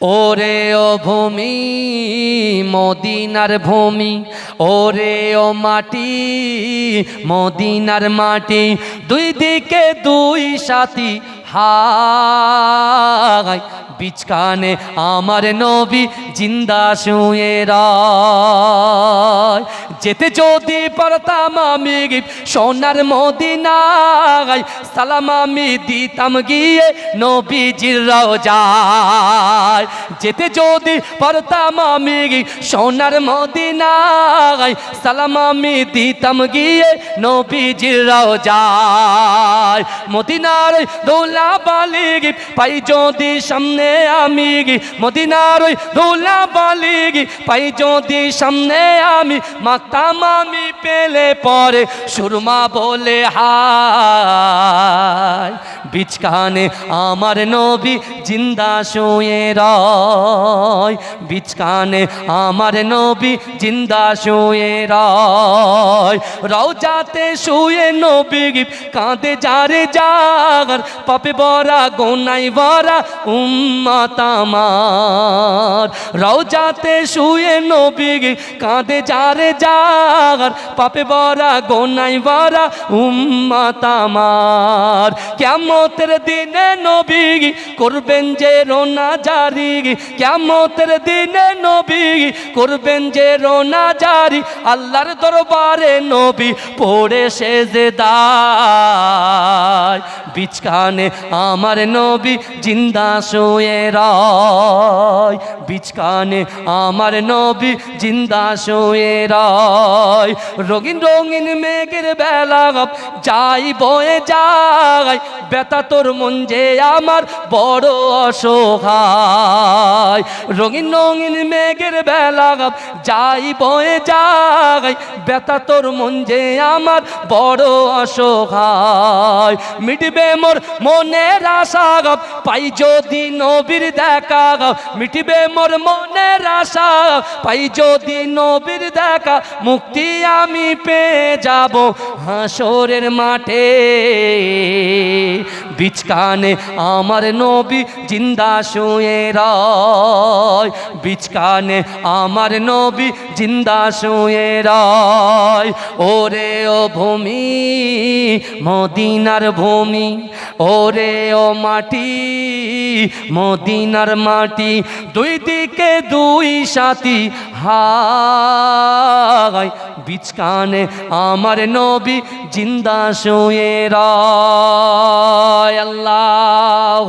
ওরে ও ভূমি, মদিনার ভূমি, ওরে ও মাটি, মদিনার মাটি, দুই দিকে দুই সাথী হাই বিচকানে আমার নবী জিন্দা শুয়ে রায়। যেতে যদি পারতাম আমি সোনার মদিনায়, সালাম আমি দিতাম গিয়ে নবীজির রওজায় যেতে যদি পারতাম আমি সোনার মদিনায়, সালাম আমি দিতাম গিয়ে নবীজির রওজায় মদিনার দৌলা বালিগ পাই যদি সামনে আমি মদিনার ওই দৌলা বালিগ পাই যদি সামনে আমি মাতাম আমি পেলে পরে সুরমা বলে হায় বিচকানে আমার নবী জিন্দা শুয়ে রয়। বিচকানে আমার নবী জিন্দা শুয়ে রয়। রওজাতে শুয়ে নবী কাঁদে যারে জাগার, পাপে বরা গোনাই বরা উম্মাত আমার। রওজাতে শুয়ে নবী কাঁদে যারে জাগার, পাপে বরা গোনাই বরা উম্মাত আমার। কেমতের দিনে নবী করবেন যে রোনা জারি কেমতের দিনে নবী করবেন যে রোনা জারি, আল্লাহর দরবারে নবী পড়ে সেজে দায় বিচকানে আমার নবী জিন্দা শুয়ে রয়। বিচকানে আমার নবী জিন্দা শুয়ে রয়। রঙিন রঙিন মেঘের বেলা যাই বয়ে যায় বেতা তোর মন যে আমার বড় অসহায়। রঙিন রঙিন মেঘের বেলা যাই বয়ে যায় বেতা তোর মন যে আমার বড় অসহায়। মিটবে মোর মনের আশা গপ পাই যদি নবীর দেখা গপ মিটবে মোর মনের আশা পাই যদি নবীর দেখা। মুক্তি আমি পেয়ে যাব হাসরের মাঠে। বিচকানে আমার নবী জিন্দা শুয়ে রয়। বিচকানে আমার নবী জিন্দা শুয়ে রয়। ওরে ও ভূমি, মদিনার ভূমি, ওরে ও মাটি, মদিনার মাটি, দুই দিকে দুই সাথী হাই বিচকানে আমার নবী জিন্দা শুয়ে রয়। আল্লাহ